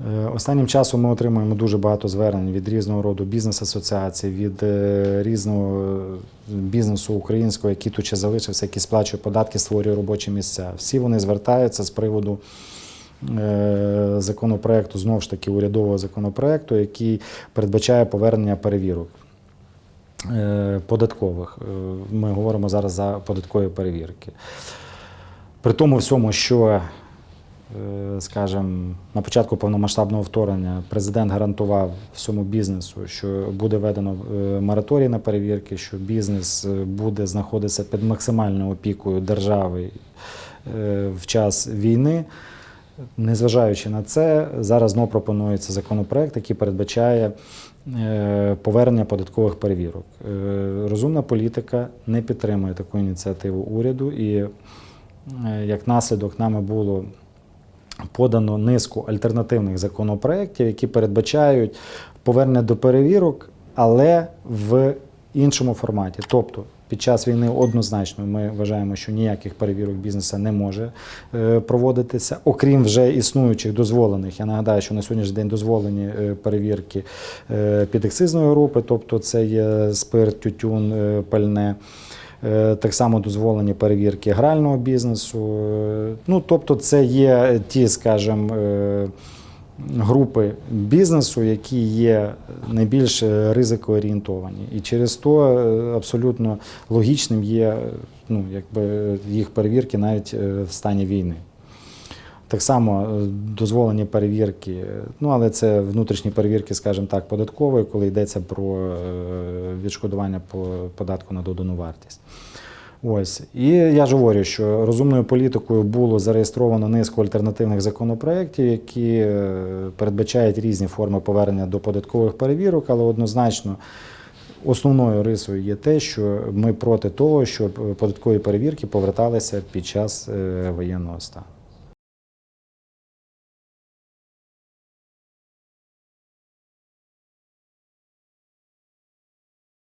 Е, Останнім часом ми отримуємо дуже багато звернень від різного роду бізнес-асоціацій, від е, різного е, бізнесу українського, який тут ще залишився, який сплачує податки, створює робочі місця. Всі вони звертаються з приводу законопроекту, знову ж таки, урядового законопроекту, який передбачає повернення перевірок податкових. Ми говоримо зараз за податкові перевірки. При тому всьому, що, скажімо, на початку повномасштабного вторгнення президент гарантував всьому бізнесу, що буде введено е, мораторій на перевірки, що бізнес е, буде знаходитися під максимальною опікою держави е, в час війни. Незважаючи на це, зараз знову пропонується законопроект, який передбачає е, повернення податкових перевірок. Е, Розумна політика не підтримує таку ініціативу уряду, і е, як наслідок нами було подано низку альтернативних законопроєктів, які передбачають повернення до перевірок, але в іншому форматі. Тобто під час війни однозначно ми вважаємо, що ніяких перевірок бізнесу не може е, проводитися, окрім вже існуючих дозволених. Я нагадаю, що на сьогоднішній день дозволені е, перевірки е, підакцизної групи, тобто це є спирт, тютюн, пальне. Е, Так само дозволені перевірки грального бізнесу. Е, Ну, тобто, це є ті, скажімо, е, групи бізнесу, які є найбільш ризикоорієнтовані. І через то абсолютно логічним є ну, якби їх перевірки навіть в стані війни. Так само дозволені перевірки, ну але це внутрішні перевірки, скажімо так, податкової, коли йдеться про відшкодування по податку на додану вартість. Ось і я ж говорю, що розумною політикою було зареєстровано низку альтернативних законопроєктів, які е, передбачають різні форми повернення до податкових перевірок, але однозначно основною рисою є те, що ми проти того, щоб податкові перевірки поверталися під час е, воєнного стану.